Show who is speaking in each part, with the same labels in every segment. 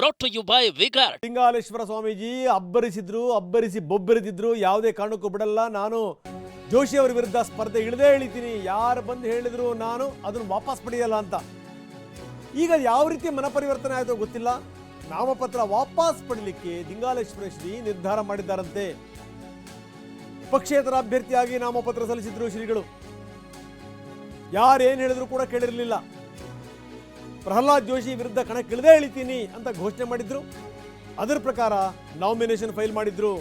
Speaker 1: Brought you by V Guard
Speaker 2: Lingaleshwara Swamiji, ಅಬ್ಬರಿಸಿದ್ರು, ಅಬ್ಬರಿಸಿ ಬೊಬ್ಬರಿದಿದ್ರು ಯಾವುದೇ ಕಾರಣಕ್ಕೂ ಬಿಡಲ್ಲ. ನಾನು ಜೋಶಿ ಅವರ ವಿರುದ್ಧ ಸ್ಪರ್ಧೆ ಇಳಿದೇ ಇಳಿತೀನಿ. ಯಾರು ಬಂದು ಹೇಳಿದ್ರು ನಾನು ಅದನ್ನು ವಾಪಸ್ ಪಡೆಯಲ್ಲ ಅಂತ. ಈಗ ಯಾವ ರೀತಿ ಮನಪರಿವರ್ತನೆ ಆಯಿತೋ ಗೊತ್ತಿಲ್ಲ. ನಾಮಪತ್ರ ವಾಪಸ್ ಪಡೀಲಿಕ್ಕೆ ಲಿಂಗಾಲೇಶ್ವರ ಶ್ರೀ ನಿರ್ಧಾರ ಮಾಡಿದ್ದಾರಂತೆ. ಪಕ್ಷೇತರ ಅಭ್ಯರ್ಥಿಯಾಗಿ ನಾಮಪತ್ರ ಸಲ್ಲಿಸಿದ್ರು ಶ್ರೀಗಳು. ಯಾರೇನು ಹೇಳಿದ್ರು ಕೂಡ ಕೇಳಿರಲಿಲ್ಲ. ಪ್ರಹ್ಲಾದ್ ಜೋಶಿ ವಿರುದ್ಧ ಕಣಕ್ಕಿಳಿದೇ ಇಳಿತೀನಿ ಅಂತ ಘೋಷಣೆ ಮಾಡಿದ್ರು. ಅದರ ಪ್ರಕಾರ ನಾಮಿನೇಷನ್ ಫೈಲ್ ಮಾಡಿದ್ರು.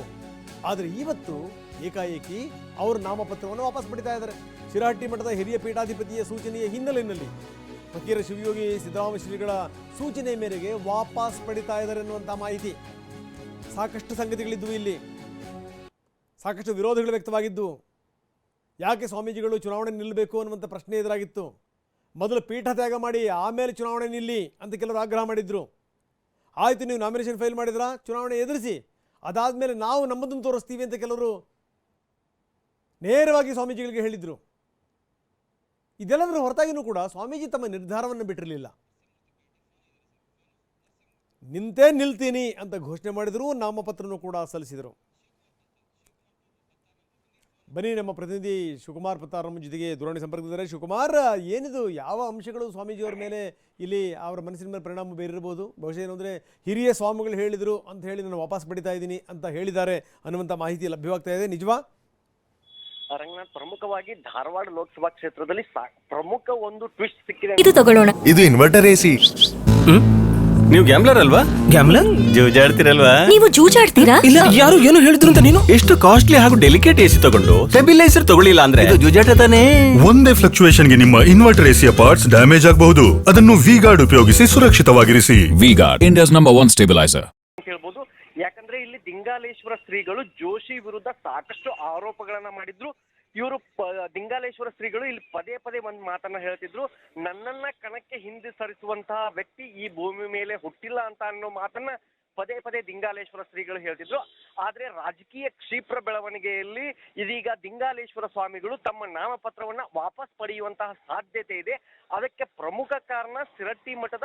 Speaker 2: ಆದರೆ ಇವತ್ತು ಏಕಾಏಕಿ ಅವರ ನಾಮಪತ್ರವನ್ನು ವಾಪಸ್ ಪಡಿತಾ ಇದ್ದಾರೆ. ಶಿರಹಟ್ಟಿ ಮಠದ ಹಿರಿಯ ಪೀಠಾಧಿಪತಿಯ ಸೂಚನೆಯ ಹಿನ್ನೆಲೆಯಲ್ಲಿ ಫಕೀರ ಶಿವಯೋಗಿ ಸಿದ್ದರಾಮ ಶ್ರೀಗಳ ಸೂಚನೆ ಮೇರೆಗೆ ವಾಪಸ್ ಪಡಿತಾ ಇದ್ದಾರೆ ಎನ್ನುವಂಥ ಮಾಹಿತಿ. ಸಾಕಷ್ಟು ಸಂಗತಿಗಳಿದ್ವು ಇಲ್ಲಿ. ಸಾಕಷ್ಟು ವಿರೋಧಗಳು ವ್ಯಕ್ತವಾಗಿದ್ದು. ಯಾಕೆ ಸ್ವಾಮೀಜಿಗಳು ಚುನಾವಣೆ ನಿಲ್ಲಬೇಕು ಅನ್ನುವಂಥ ಪ್ರಶ್ನೆ ಎದುರಾಗಿತ್ತು. ಮೊದಲು ಪೀಠ ತ್ಯಾಗ ಮಾಡಿ ಆಮೇಲೆ ಚುನಾವಣೆ ನಿಲ್ಲಿ ಅಂತ ಕೆಲವರು ಆಗ್ರಹ ಮಾಡಿದ್ರು. ಆಯಿತು, ನೀವು ನಾಮಿನೇಷನ್ ಫೈಲ್ ಮಾಡಿದ್ರ? ಚುನಾವಣೆ ಎದುರಿಸಿ. ಅದಾದಮೇಲೆ ನಾವು ನಮ್ಮದನ್ನು ತೋರಿಸ್ತೀವಿ ಅಂತ ಕೆಲವರು ನೇರವಾಗಿ ಸ್ವಾಮೀಜಿಗಳಿಗೆ ಹೇಳಿದರು. ಇದೆಲ್ಲದರ ಹೊರತಾಗಿಯೂ ಕೂಡ ಸ್ವಾಮೀಜಿ ತಮ್ಮ ನಿರ್ಧಾರವನ್ನು ಬಿಟ್ಟಿರಲಿಲ್ಲ. ನಿಂತೇ ನಿಲ್ತೀನಿ ಅಂತ ಘೋಷಣೆ ಮಾಡಿದರು, ನಾಮಪತ್ರನೂ ಕೂಡ ಸಲ್ಲಿಸಿದರು. ಬನ್ನಿ ನಮ್ಮ ಪ್ರತಿನಿಧಿ ಶಿವಕುಮಾರ್ ಪತ್ತಾರ್ ನಮ್ಮ ಜೊತೆಗೆ ದೂರವಾಣಿ ಸಂಪರ್ಕದಿದ್ದಾರೆ ಶಿವಕುಮಾರ್ ಏನಿದು ಯಾವ ಅಂಶಗಳು ಸ್ವಾಮೀಜಿಯವರ ಮೇಲೆ ಇಲ್ಲಿ ಅವರ ಮನಸ್ಸಿನ ಮೇಲೆ ಪರಿಣಾಮ ಬೀರಿರ್ಬೋದು ಬಹುಶಃ ಏನು ಅಂದರೆ ಹಿರಿಯ ಸ್ವಾಮಿಗಳು ಹೇಳಿದರು ಅಂತ ಹೇಳಿ ನಾನು ವಾಪಸ್ ಪಡಿತಾ ಇದ್ದೀನಿ ಅಂತ ಹೇಳಿದ್ದಾರೆ ಅನ್ನುವಂಥ ಮಾಹಿತಿ ಲಭ್ಯವಾಗ್ತಾ ಇದೆ. ನಿಜವಾ?
Speaker 3: ರಂಗನಾಥ್ ಪ್ರಮುಖವಾಗಿ ಧಾರವಾಡ ಲೋಕಸಭಾ ಕ್ಷೇತ್ರದಲ್ಲಿ ಪ್ರಮುಖ ಒಂದು ಟ್ವಿಸ್ಟ್ ಸಿಕ್ಕಿದೆ
Speaker 4: ಇದು ತಗೊಳ್ಳೋಣ.
Speaker 5: ಇದು ಇನ್ವರ್ಟರ್ ಎಸಿ
Speaker 6: ನೀವು ಗ್ಯಾಮ್ಲರ್ ಅಲ್ವಾ? ಗ್ಯಾಮ್ಲರ್ ಜೂಜಾಡ್ತಿರಲ್ವಾ?
Speaker 4: ನೀವು ಜೂಜಾಡ್ತೀರಾ?
Speaker 6: ಇಲ್ಲ ಯಾರು ಏನು ಹೇಳಿದ್ರು ಅಂತ ನೀನು? ಎಷ್ಟು ಕಾಸ್ಟ್ಲಿ ಹಾಗೂ ಡೆಲಿಕೇಟ್ ಎಸಿ ತಗೊಂಡು ಸ್ಟೆಬಿಲೈಸರ್ ತಗೊಳ್ಳಿಲ್ಲ ಅಂದ್ರೆ? ಇದು ಜೂಜಾಟ ತಾನೇ.
Speaker 5: ಒಂದೇ ಫ್ಲಕ್ಚುಯೇಷನ್ಗೆ ನಿಮ್ಮ ಇನ್ವರ್ಟರ್ ಎಸಿಯ ಪಾರ್ಟ್ಸ್ ಡ್ಯಾಮೇಜ್ ಆಗಬಹುದು. ಅದನ್ನು ವಿ ಗಾರ್ಡ್ ಉಪಯೋಗಿಸಿ ಸುರಕ್ಷಿತವಾಗಿರಿಸಿ.
Speaker 7: V Guard India's number one
Speaker 3: ಹೇಳ್ಬಹುದು ಹೇಳ್ಬೋದು. ಯಾಕಂದ್ರೆ ಇಲ್ಲಿ ದಿಂಗಾಲೇಶ್ವರ ಶ್ರೀಗಳು ಜೋಶಿ ವಿರುದ್ಧ ಸಾಕಷ್ಟು ಆರೋಪಗಳನ್ನ ಮಾಡಿದ್ರು. ಇವರು ದಿಂಗಾಲೇಶ್ವರ ಶ್ರೀಗಳು ಇಲ್ಲಿ ಪದೇ ಪದೇ ಒಂದು ಮಾತನ್ನ ಹೇಳ್ತಿದ್ರು. ನನ್ನನ್ನ ಕಣಕ್ಕೆ ಹಿಂದೆ ಸರಿಸುವಂತಹ ವ್ಯಕ್ತಿ ಈ ಭೂಮಿ ಮೇಲೆ ಹುಟ್ಟಿಲ್ಲ ಅಂತ ಅನ್ನೋ ಮಾತನ್ನ ಪದೇ ಪದೇ ದಿಂಗಾಲೇಶ್ವರ ಶ್ರೀಗಳು ಹೇಳ್ತಿದ್ರು. ಆದ್ರೆ ರಾಜಕೀಯ ಕ್ಷಿಪ್ರ ಬೆಳವಣಿಗೆಯಲ್ಲಿ ಇದೀಗ ದಿಂಗಾಲೇಶ್ವರ ಸ್ವಾಮಿಗಳು ತಮ್ಮ ನಾಮಪತ್ರವನ್ನ ವಾಪಸ್ ಪಡೆಯುವಂತಹ ಸಾಧ್ಯತೆ ಇದೆ. ಅದಕ್ಕೆ ಪ್ರಮುಖ ಕಾರಣ ಸಿರಟ್ಟಿ ಮಠದ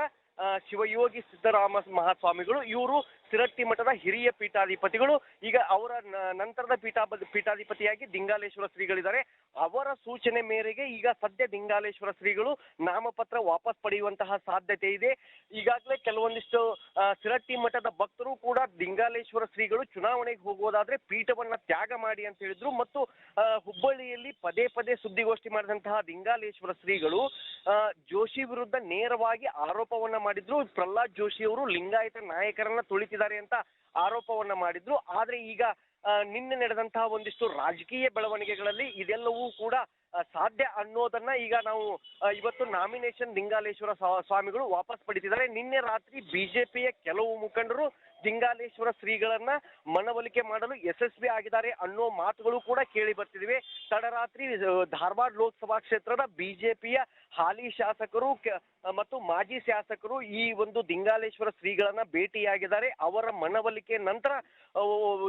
Speaker 3: ಶಿವಯೋಗಿ ಸಿದ್ದರಾಮ ಮಹಾಸ್ವಾಮಿಗಳು, ಇವರು ಸಿರಟ್ಟಿ ಮಠದ ಹಿರಿಯ ಪೀಠಾಧಿಪತಿಗಳು. ಈಗ ಅವರ ನಂತರದ ಪೀಠಾ ಪೀಠಾಧಿಪತಿಯಾಗಿ ದಿಂಗಾಲೇಶ್ವರ ಶ್ರೀಗಳಿದ್ದಾರೆ. ಅವರ ಸೂಚನೆ ಮೇರೆಗೆ ಈಗ ಸದ್ಯ ದಿಂಗಾಲೇಶ್ವರ ಶ್ರೀಗಳು ನಾಮಪತ್ರ ವಾಪಸ್ ಪಡೆಯುವಂತಹ ಸಾಧ್ಯತೆ ಇದೆ. ಈಗಾಗಲೇ ಕೆಲವೊಂದಿಷ್ಟು ಸಿರಟ್ಟಿ ಮಠದ ಭಕ್ತರು ಕೂಡ ದಿಂಗಾಲೇಶ್ವರ ಶ್ರೀಗಳು ಚುನಾವಣೆಗೆ ಹೋಗುವುದಾದ್ರೆ ಪೀಠವನ್ನ ತ್ಯಾಗ ಮಾಡಿ ಅಂತ ಹೇಳಿದ್ರು ಮತ್ತು ಹುಬ್ಬಳ್ಳಿಯಲ್ಲಿ ಪದೇ ಪದೇ ಸುದ್ದಿಗೋಷ್ಠಿ ಮಾಡಿದಂತಹ ದಿಂಗಾಲೇಶ್ವರ ಶ್ರೀಗಳು ಜೋಶಿ ವಿರುದ್ಧ ನೇರವಾಗಿ ಆರೋಪವನ್ನ ಮಾಡಿದ್ರು. ಪ್ರಹ್ಲಾದ್ ಜೋಶಿ ಅವರು ಲಿಂಗಾಯತ ನಾಯಕರನ್ನ ತುಳಿತಿದ್ದಾರೆ ಅಂತ ಆರೋಪವನ್ನ ಮಾಡಿದ್ರು. ಆದ್ರೆ ಈಗ ನಿನ್ನೆ ನಡೆದಂತಹ ಒಂದಿಷ್ಟು ರಾಜಕೀಯ ಬೆಳವಣಿಗೆಗಳಲ್ಲಿ ಇದೆಲ್ಲವೂ ಕೂಡ ಸಾಧ್ಯ ಅನ್ನೋದನ್ನ ಈಗ ನಾವು ಇವತ್ತು ನಾಮಿನೇಷನ್ ಲಿಂಗಾಲೇಶ್ವರ ಸ್ವಾ- ಸ್ವಾಮಿಗಳು ವಾಪಸ್ ಪಡಿತಿದ್ದಾರೆ. ನಿನ್ನೆ ರಾತ್ರಿ ಬಿಜೆಪಿಯ ಕೆಲವು ಮುಖಂಡರು ಲಿಂಗಾಲೇಶ್ವರ ಶ್ರೀಗಳನ್ನ ಮನವೊಲಿಕೆ ಮಾಡಲು ಯಶಸ್ವಿ ಆಗಿದ್ದಾರೆ ಅನ್ನೋ ಮಾತುಗಳು ಕೂಡ ಕೇಳಿ ಬರ್ತಿದಿವೆ. ತಡರಾತ್ರಿ ಧಾರವಾಡ ಲೋಕಸಭಾ ಕ್ಷೇತ್ರದ ಬಿಜೆಪಿಯ ಹಾಲಿ ಶಾಸಕರು ಮತ್ತು ಮಾಜಿ ಶಾಸಕರು ಈ ಒಂದು ದಿಂಗಾಲೇಶ್ವರ ಶ್ರೀಗಳನ್ನ ಭೇಟಿಯಾಗಿದ್ದಾರೆ. ಅವರ ಮನವೊಲಿಕೆ ನಂತರ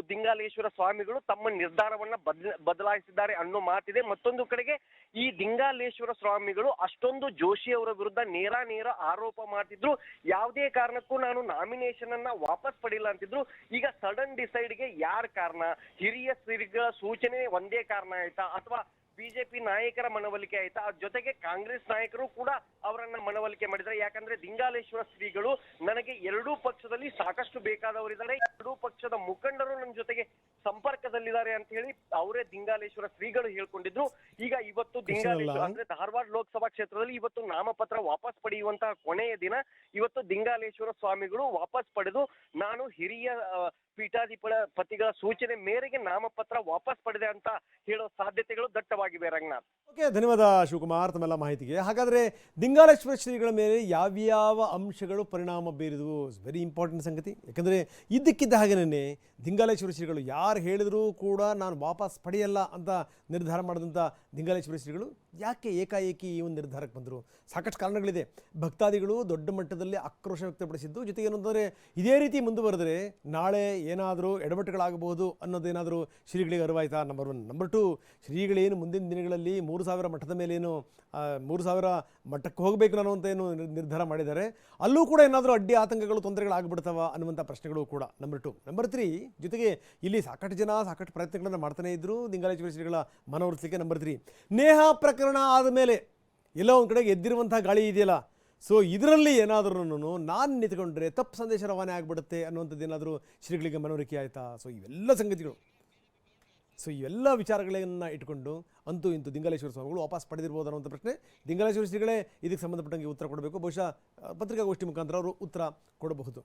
Speaker 3: ದಿಂಗಾಲೇಶ್ವರ ಸ್ವಾಮಿಗಳು ತಮ್ಮ ನಿರ್ಧಾರವನ್ನ ಬದಲ, ಬದಲಾಯಿಸಿದ್ದಾರೆ ಅನ್ನೋ ಮಾತಿದೆ. ಮತ್ತೊಂದು ಕಡೆಗೆ ಈ ದಿಂಗಾಲೇಶ್ವರ ಸ್ವಾಮಿಗಳು ಅಷ್ಟೊಂದು ಜೋಶಿ ಅವರ ವಿರುದ್ಧ ನೇರ ನೇರ ಆರೋಪ ಮಾಡ್ತಿದ್ರು. ಯಾವುದೇ ಕಾರಣಕ್ಕೂ ನಾನು ನಾಮಿನೇಷನ್ ಅನ್ನ ವಾಪಸ್ ಪಡಿಲ್ಲ ಅಂತಿದ್ರು. ಈಗ ಸಡನ್ ಡಿಸೈಡ್ಗೆ ಯಾರ್ ಕಾರಣ? ಹಿರಿಯ ಸಿರಿಗಳ ಸೂಚನೆ ಒಂದೇ ಕಾರಣ ಆಯ್ತಾ? ಅಥವಾ ಬಿಜೆಪಿ ನಾಯಕರ ಮನವೊಲಿಕೆ ಆಯ್ತಾ? ಅದ್ರ ಜೊತೆಗೆ ಕಾಂಗ್ರೆಸ್ ನಾಯಕರು ಕೂಡ ಅವರನ್ನ ಮನವೊಲಿಕೆ ಮಾಡಿದ್ದಾರೆ. ಯಾಕಂದ್ರೆ ದಿಂಗಾಲೇಶ್ವರ ಶ್ರೀಗಳು ನನಗೆ ಎರಡೂ ಪಕ್ಷದಲ್ಲಿ ಸಾಕಷ್ಟು ಬೇಕಾದವರಿದ್ದಾರೆ. ಎರಡೂ ಪಕ್ಷದ ಮುಖಂಡರು ನನ್ನ ಜೊತೆಗೆ ಸಂಪರ್ಕದಲ್ಲಿದ್ದಾರೆ ಅಂತ ಹೇಳಿ ಅವರೇ ದಿಂಗಾಲೇಶ್ವರ ಶ್ರೀಗಳು ಹೇಳ್ಕೊಂಡಿದ್ರು. ಈಗ ಇವತ್ತು ದಿಂಗಾಲೇಶ್ವರ ಅಂದ್ರೆ ಧಾರವಾಡ ಲೋಕಸಭಾ ಕ್ಷೇತ್ರದಲ್ಲಿ ಇವತ್ತು ನಾಮಪತ್ರ ವಾಪಸ್ ಪಡೆಯುವಂತಹ ಕೊನೆಯ ದಿನ ಇವತ್ತು ದಿಂಗಾಲೇಶ್ವರ ಸ್ವಾಮಿಗಳು ವಾಪಸ್ ಪಡೆದು ನಾನು ಹಿರಿಯ ಪೀಠಾಧಿಪತಿಗಳ ಸೂಚನೆ ಮೇರೆಗೆ ನಾಮಪತ್ರ ವಾಪಸ್ ಪಡೆದೆ ಅಂತ ಹೇಳೋ ಸಾಧ್ಯತೆಗಳು ದಟ್ಟವಾಗಿವೆ ರಂಗನಾಥ್.
Speaker 2: ಓಕೆ, ಧನ್ಯವಾದ ಶಿವಕುಮಾರ್ ತಮ್ಮೆಲ್ಲ ಮಾಹಿತಿಗೆ. ಹಾಗಾದರೆ ದಿಂಗಾಲೇಶ್ವರ ಶ್ರೀಗಳ ಮೇಲೆ ಯಾವ್ಯಾವ ಅಂಶಗಳು ಪರಿಣಾಮ ಬೀರಿದವು? ವೆರಿ ಇಂಪಾರ್ಟೆಂಟ್ ಸಂಗತಿ. ಯಾಕಂದರೆ ಇದ್ದಕ್ಕಿದ್ದ ಹಾಗೆನೇ ದಿಂಗಾಲೇಶ್ವರ ಶ್ರೀಗಳು ಯಾರು ಹೇಳಿದರೂ ಕೂಡ ನಾನು ವಾಪಸ್ ಪಡೆಯಲ್ಲ ಅಂತ ನಿರ್ಧಾರ ಮಾಡಿದಂಥ ದಿಂಗಾಲೇಶ್ವರ ಶ್ರೀಗಳು ಯಾಕೆ ಏಕಾಏಕಿ ಈ ಒಂದು ನಿರ್ಧಾರಕ್ಕೆ ಬಂದರು? ಸಾಕಷ್ಟು ಕಾರಣಗಳಿದೆ. ಭಕ್ತಾದಿಗಳು ದೊಡ್ಡ ಮಟ್ಟದಲ್ಲಿ ಆಕ್ರೋಶ ವ್ಯಕ್ತಪಡಿಸಿದ್ದು, ಜೊತೆಗೆ ಏನಂತಂದರೆ, ಇದೇ ರೀತಿ ಮುಂದುವರೆದರೆ ನಾಳೆ ಏನಾದರೂ ಎಡವಟ್ಟುಗಳಾಗಬಹುದು ಅನ್ನೋದೇನಾದರೂ ಶ್ರೀಗಳಿಗೆ ಅರಿವಾಯ್ತಾ? ನಂಬರ್ ಒನ್ ನಂಬರ್ ಟು ಶ್ರೀಗಳೇನು ಮುಂದಿನ ದಿನಗಳಲ್ಲಿ ಮೂರು ಸಾವಿರ ಮಠದ ಮೇಲೇನು ಮೂರು ಸಾವಿರ ಮಠಕ್ಕೆ ಹೋಗಬೇಕು ಅಂತ ಏನು ನಿರ್ಧಾರ ಮಾಡಿದ್ದಾರೆ. ಅಲ್ಲೂ ಕೂಡ ಏನಾದರೂ ಅಡ್ಡಿ ಆತಂಕಗಳು, ತೊಂದರೆಗಳಾಗ್ಬಿಡ್ತಾವ ಅನ್ನುವಂಥ ಪ್ರಶ್ನೆಗಳು ಕೂಡ. ನಂಬರ್ ಟು ನಂಬರ್ ತ್ರೀ ಜೊತೆಗೆ ಇಲ್ಲಿ ಸಾಕಷ್ಟು ಜನ ಸಾಕಷ್ಟು ಪ್ರಯತ್ನಗಳನ್ನು ಮಾಡ್ತಾನೆ ಇದ್ದರು ಲಿಂಗಾಲೇಶ್ವರ ಶ್ರೀಗಳ ಮನವೊಲಿಸಲಿಕ್ಕೆ ನಂಬರ್ ತ್ರೀ ನೇಹ ಪ್ರಕರಣ ಆದಮೇಲೆ ಎಲ್ಲೋ ಒಂದು ಕಡೆಗೆ ಎದ್ದಿರುವಂಥ ಗಾಳಿ ಇದೆಯಲ್ಲ? ಸೊ ಇದರಲ್ಲಿ ಏನಾದರೂ ನಾನು ನಿಂತ್ಕೊಂಡ್ರೆ ತಪ್ಪು ಸಂದೇಶ ರವಾನೆ ಆಗಿಬಿಡುತ್ತೆ ಅನ್ನುವಂಥದ್ದು ಏನಾದರೂ ಶ್ರೀಗಳಿಗೆ ಮನವರಿಕೆ ಆಯಿತಾ? ಸೊ ಇವೆಲ್ಲ ಸಂಗತಿಗಳು. ಸೊ ಇವೆಲ್ಲ ವಿಚಾರಗಳನ್ನು ಇಟ್ಕೊಂಡು ಅಂತೂ ಇಂತೂ ದಿಂಗಲೇಶ್ವರ ಸ್ವಾಮಿಗಳು ವಾಪಸ್ ಪಡೆದಿರ್ಬೋದು ಅನ್ನುವಂಥ ಪ್ರಶ್ನೆ. ದಿಂಗಲೇಶ್ವರ ಶ್ರೀಗಳೇ, ಇದಕ್ಕೆ ಸಂಬಂಧಪಟ್ಟಂಗೆ ಉತ್ತರ ಕೊಡಬೇಕು. ಬಹುಶಃ, ಪತ್ರಿಕಾಗೋಷ್ಠಿ ಮುಖಾಂತರ ಅವರು ಉತ್ತರ ಕೊಡಬಹುದು.